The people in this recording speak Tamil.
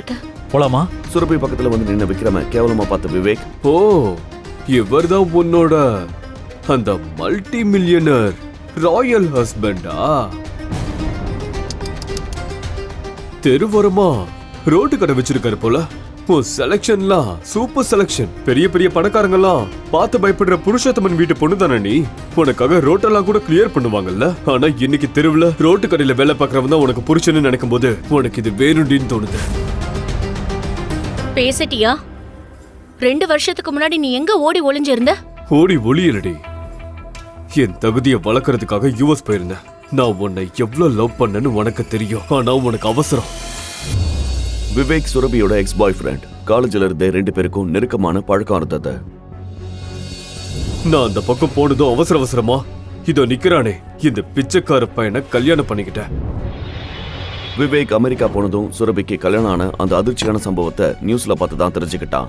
இருக்கு போலாமா? சுரபி பக்கத்துல வந்து நின்ன விக்ரம கேவலமா பார்த்த விவேக் ஓ இவர்தான் உன்னோட அந்த மல்டி மில்லியனர் ராயல் ஹஸ்பண்டா தெருவோரமா ரோட்டு கடை வச்சிருக்காரு போல. உன் செலக்ஷன்லாம் சூப்பர் செலக்ஷன் பெரிய பெரிய பணக்காரங்கெல்லாம் பார்த்து பயப்படுற புருஷோத்தமன் வீட்டு பொண்ணு தானே நீ? உனக்காக ரோட்டெல்லாம் கூட கிளியர் பண்ணுவாங்கல்ல. ஆனா இன்னைக்கு தெருவுல ரோட்டு கடையில வேலை பார்க்கறவன் தான் உனக்கு புருஷன்னு நினைக்கும் போது உனக்கு இது வேணும்டின்னு தோணுது. பேசிட்டியா? ரெண்டு வருஷத்துக்கு முன்னாடி நீ எங்க ஓடி ஒளிஞ்சிருந்த? ஓடி ஒளியலடி. என் தகுதியை வளர்க்கறதுக்காக யூஎஸ் போயிருந்தேன் நான் உன்னை எவ்வளவு லவ் பண்ணேன்னு உனக்கு தெரியும். ஆனா உனக்கு அவசரம். விவேக் சுரபியோட எக்ஸ் பாய் ஃப்ரெண்ட் காலேஜ்ல இருந்தே ரெண்டு பேருக்கும் நெருக்கமான பழக்கம் இருந்தது. நான் அந்த பக்கம் போனதும் அவசர அவசரமா இதோ நிக்கிறானே இந்த பிச்சைக்கார பையனை கல்யாணம் பண்ணிக்கிட்டேன். விவேக் அமெரிக்கா போனதும் சுரபிக்கு கல்யாணம் ஆன அந்த அதிர்ச்சியான சம்பவத்தை நியூஸ்ல பார்த்து தான் தெரிஞ்சுக்கிட்டான்